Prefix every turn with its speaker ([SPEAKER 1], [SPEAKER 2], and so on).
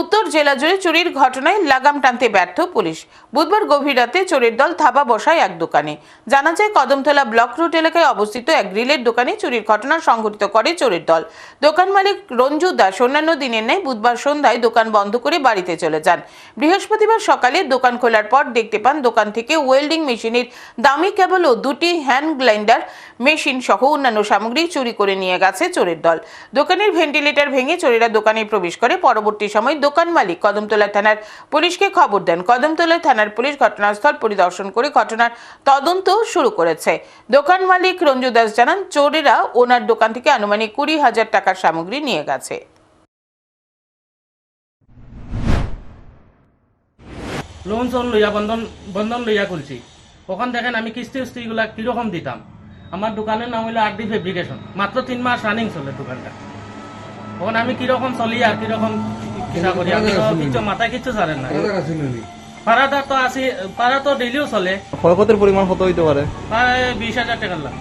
[SPEAKER 1] উত্তর জেলা জুড়ে চুরির ঘটনায় লাগাম টানতে ব্যর্থ পুলিশ। বুধবার গভীর রাতে চোরের দল থাবা বসায় এক দোকানে। জানা যায়, কদমতলা ব্লক রোড এলাকায় অবস্থিত এক গ্রিলের দোকানে চুরির ঘটনা সংঘটিত করে চোরের দল। দোকান মালিক রঞ্জু দাস অন্যান্য দিনের ন্যায় বুধবার সন্ধ্যায় দোকান বন্ধ করে বাড়িতে চলে যান। বৃহস্পতিবার সকালে দোকান খোলার পর দেখতে পান, দোকান থেকে ওয়েল্ডিং মেশিনের দামি কেবল ও দুটি হ্যান্ড গ্লাইন্ডার মেশিন সহ অন্যান্য সামগ্রী চুরি করে নিয়ে গেছে চোরের দল। দোকানের ভেন্টিলেটর ভেঙে চোরেরা দোকানে প্রবেশ করে। পরবর্তী সময় দোকান মালিক কদমতলা থানার পুলিশকে খবর দেন। কদমতলা থানার পুলিশ ঘটনাস্থল পরিদর্শন করে ঘটনার তদন্ত শুরু করেছে। দোকান মালিক রঞ্জু দাস জানান, চোরেরা ওনার দোকান থেকে আনুমানিক কুড়ি হাজার টাকার সামগ্রী নিয়ে গেছে।
[SPEAKER 2] লোন সোন লইয়া বন্ধন বন্ধন লইয়া খুলছি। ওখান দেখেন আমি কিস্তি উস্তিগুলা কীরকম দিতাম? আমার দোকানের নাম হইল আরডি ফেব্রিকেশন। মাত্র তিন মাস রানিং চলে দোকানটা। তখন আমি কীরকম চলি আর কীরকম কিনা করি আমি কিছু মাথায় কিছু জানেন না। পাড়াটা তো আসি পাড়া তো ডেইলিও চলে।
[SPEAKER 3] ক্ষয়ক্ষতির পরিমাণ কত হইতে পারে?
[SPEAKER 2] প্রায় বিশ হাজার টাকা লাখ